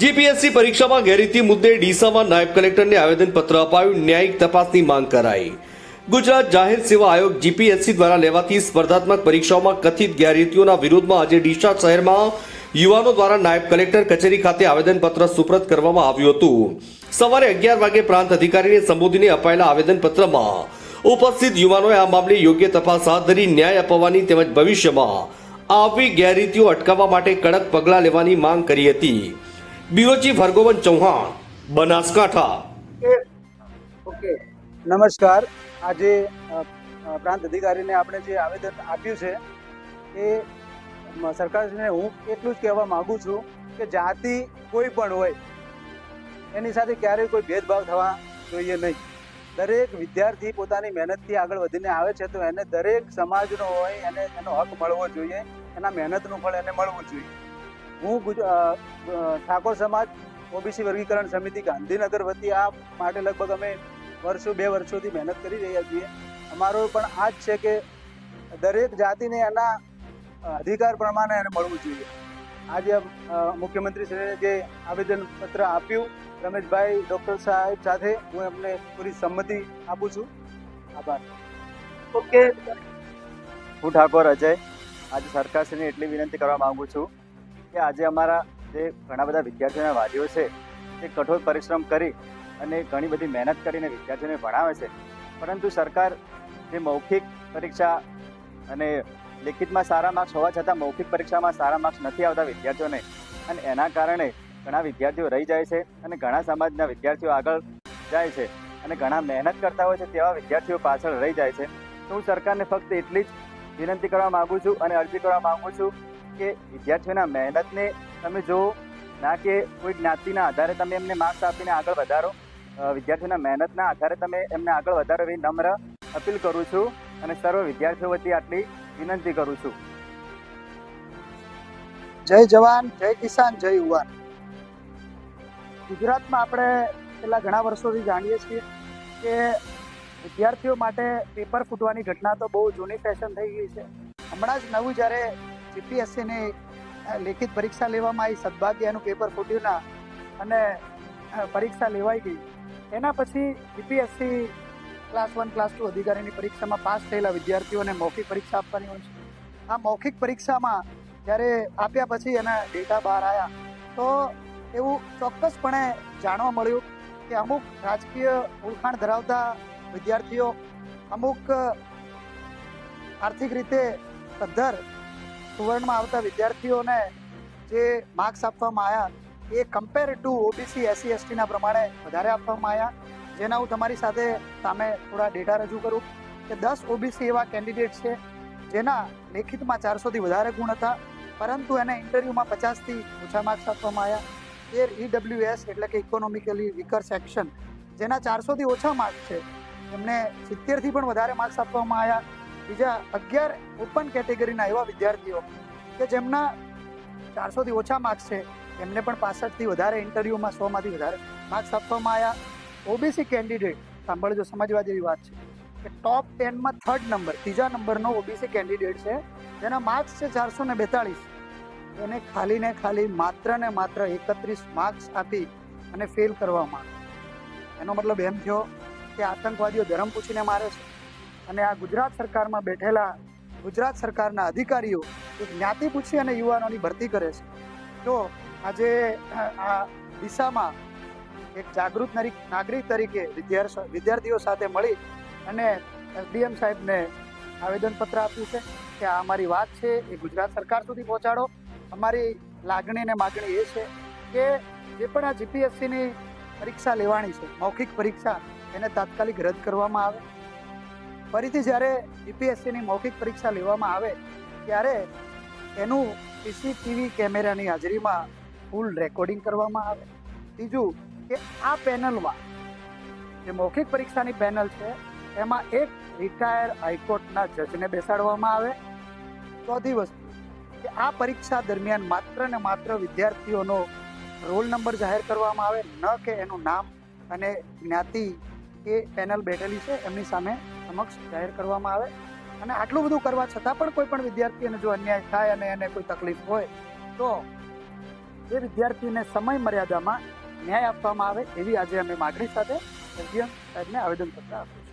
GPSC પરીક્ષામાં ગેરરીતિ મુદ્દે ડીસામાં નાયબ કલેક્ટરને આવેદનપત્ર અપાયું, ન્યાયિક તપાસની માંગ કરાઈ. ગુજરાત જાહેર સેવા આયોગ જીપીએસસી દ્વારા લેવાતી સ્પર્ધાત્મક પરીક્ષાઓમાં કથિત ગેરરીતિઓના વિરોધમાં આજે ડીસા શહેરમાં યુવાનો દ્વારા નાયબ કલેક્ટર કચેરી ખાતે આવેદનપત્ર સુપ્રત કરવામાં આવ્યું હતું. સવારે અગિયાર વાગે પ્રાંત અધિકારીને સંબોધીને અપાયેલા આવેદનપત્રમાં, ઉપસ્થિત યુવાનોએ આ મામલે યોગ્ય તપાસ હાથ ધરી ન્યાય અપાવવાની તેમજ ભવિષ્યમાં આવી ગેરરીતિઓ અટકાવવા માટે કડક પગલાં લેવાની માંગ કરી હતી. બ્યુરો ભાર્ગવન ચૌહાણ, બનાસકાંઠા. ઓકે. નમસ્કાર. આજે પ્રાંત અધિકારીને આપણે જે આવેદન આપ્યું છે, એ સરકારને હું એટલું જ કહેવા માંગુ છું કે જાતિ કોઈ પણ હોય, એની સાથે ક્યારેય કોઈ ભેદભાવ થવા જોઈએ નહીં. દરેક વિદ્યાર્થી પોતાની મહેનતથી આગળ વધીને આવે છે, તો એને દરેક સમાજનો હોય, એને એનો હક મળવો જોઈએ, એના મહેનતનું ફળ એને મળવું જોઈએ. હું ઠાકોર સમાજ ઓબીસી વર્ગીકરણ સમિતિ ગાંધીનગર વતી આ માટે લગભગ અમે વર્ષો બે વર્ષોથી મહેનત કરી રહ્યા છીએ. અમારો પણ આ જ છે કે દરેક જાતિને એના અધિકાર પ્રમાણે એને મળવું જોઈએ. આજે મુખ્યમંત્રીશ્રીએ જે આવેદનપત્ર આપ્યું રમેશભાઈ ડૉક્ટર સાહેબ સાથે હું એમને પૂરી સંમતિ આપું છું. આભાર. ઓકે. હું ઠાકોર અજય. આજે સરકારશ્રીને એટલી વિનંતી કરવા માગું છું કે આજે અમારા જે ઘણા બધા વિદ્યાર્થીઓના વાલીઓ છે તે કઠોર પરિશ્રમ કરી અને ઘણી બધી મહેનત કરીને વિદ્યાર્થીઓને ભણાવે છે. પરંતુ સરકાર જે મૌખિક પરીક્ષા અને લેખિતમાં સારા માર્ક્સ હોવા છતાં મૌખિક પરીક્ષામાં સારા માર્ક્સ નથી આવતા વિદ્યાર્થીઓને, અને એના કારણે ઘણા વિદ્યાર્થીઓ રહી જાય છે અને ઘણા સમાજના વિદ્યાર્થીઓ આગળ જાય છે અને ઘણા મહેનત કરતા હોય છે તેવા વિદ્યાર્થીઓ પાછળ રહી જાય છે. તો હું સરકારને ફક્ત એટલી જ વિનંતી કરવા માગું છું અને અરજી કરવા માગું છું કે વિદ્યાર્થીઓના મહેનતને તમે જુઓ, ના કે કોઈ જ્ઞાતિના આધારે તમે એમને માર્ક્સ આપીને આગળ વધારો. વિદ્યાર્થીઓના મહેનતના આધારે તમે એમને આગળ વધારો એવી નમ્ર અપીલ કરું છું અને સર્વ વિદ્યાર્થીઓ વતી આટલી વિનંતી કરું છું. જય જવાન, જય કિસાન, જય યુવાન. ગુજરાતમાં આપણે છેલ્લા ઘણા વર્ષોથી જાણીએ છીએ કે વિદ્યાર્થીઓ માટે પેપર ફૂટવાની ઘટના તો બહુ જૂની ફેશન થઈ ગઈ છે. હમણાં જ નવું જ્યારે જીપીએસસીની લેખિત પરીક્ષા લેવામાં આવી, સદભાગ્યનું પેપર ફૂટ્યું ના, અને પરીક્ષા લેવાઈ ગઈ. એના પછી GPSC class one, class two અધિકારીની પરીક્ષામાં પાસ થયેલા વિદ્યાર્થીઓને મૌખિક પરીક્ષા આપવાની હોય છે. આ મૌખિક પરીક્ષામાં જ્યારે આપ્યા પછી એના ડેટા બહાર આવ્યા તો એવું ચોક્કસપણે જાણવા મળ્યું કે અમુક રાજકીય ઓળખાણ ધરાવતા વિદ્યાર્થીઓ અમુક આર્થિક રીતે સદ્ધર સુવર્ણમાં આવતા વિદ્યાર્થીઓને જે માર્ક્સ આપવામાં આવ્યા, એ કમ્પેર ટુ ઓબીસી એસસી એસટીના પ્રમાણે વધારે આપવામાં આવ્યા. જેના હું તમારી સાથે સામે થોડા ડેટા રજૂ કરું કે દસ ઓબીસી એવા કેન્ડિડેટ છે, જેના લેખિતમાં ચારસોથી વધારે ગુણ હતા, પરંતુ એને ઇન્ટરવ્યૂમાં પચાસથી ઓછા માર્ક્સ આપવામાં આવ્યા. તેર ઈડબ્લ્યુએસ એટલે કે ઇકોનોમિકલી વીકર સેક્શન જેના ચારસોથી ઓછા માર્ક્સ છે, એમને સિત્તેરથી પણ વધારે માર્ક્સ આપવામાં આવ્યા. બીજા અગિયાર ઓપન કેટેગરીના એવા વિદ્યાર્થીઓ કે જેમના ચારસોથી ઓછા માર્ક્સ છે, એમને પણ પાસઠથી વધારે ઇન્ટરવ્યૂમાં સોમાંથી વધારે માર્ક્સ આપવામાં આવ્યા. ઓબીસી કેન્ડિડેટ સાંભળજો, સમજવા જેવી વાત છે. કે ટોપ ટેનમાં થર્ડ નંબર ત્રીજા નંબરનો ઓબીસી કેન્ડિડેટ છે, જેના માર્ક્સ છે ચારસો ને બેતાળીસ. એને ખાલી ને ખાલી માત્ર ને માત્ર એકત્રીસ માર્ક્સ આપી અને ફેલ કરવામાં. એનો મતલબ એમ થયો કે આતંકવાદીઓ ધર્મ પૂછીને મારે છે. અને આ ગુજરાત સરકારમાં બેઠેલા ગુજરાત સરકારના અધિકારીઓ એક જ્ઞાતિ પૂછી અને યુવાનોની ભરતી કરે છે. તો આજે આ દિશામાં એક જાગૃત નાગરિક તરીકે વિદ્યાર્થીઓ સાથે મળી અને એસડીએમ સાહેબને આવેદનપત્ર આપ્યું છે કે આ અમારી વાત છે, એ ગુજરાત સરકાર સુધી પહોંચાડો. અમારી લાગણી અને માગણી એ છે કે જે પણ આ જીપીએસસીની પરીક્ષા લેવાની છે, મૌખિક પરીક્ષા, એને તાત્કાલિક રદ કરવામાં આવે. ફરીથી જ્યારે જીપીએસસીની મૌખિક પરીક્ષા લેવામાં આવે, ત્યારે એનું સીસીટીવી કેમેરાની હાજરીમાં ફૂલ રેકોર્ડિંગ કરવામાં આવે. ત્રીજું કે આ પેનલમાં જે મૌખિક પરીક્ષાની પેનલ છે, એમાં એક રિટાયર હાઈકોર્ટના જજને બેસાડવામાં આવે. ચોથી વસ્તુ કે આ પરીક્ષા દરમિયાન માત્ર ને માત્ર વિદ્યાર્થીઓનો રોલ નંબર જાહેર કરવામાં આવે, ન કે એનું નામ અને જ્ઞાતિ કે પેનલ બેઠેલી છે, એમની સામે સમક્ષ જાહેર કરવામાં આવે અને આટલું બધું કરવા છતાં પણ કોઈ પણ વિદ્યાર્થીને જો અન્યાય થાય અને એને કોઈ તકલીફ હોય, તો એ વિદ્યાર્થીને સમય મર્યાદામાં ન્યાય આપવામાં આવે એવી આજે અમે માગણી સાથે એસડીએમ સાહેબને આવેદનપત્ર આપ્યું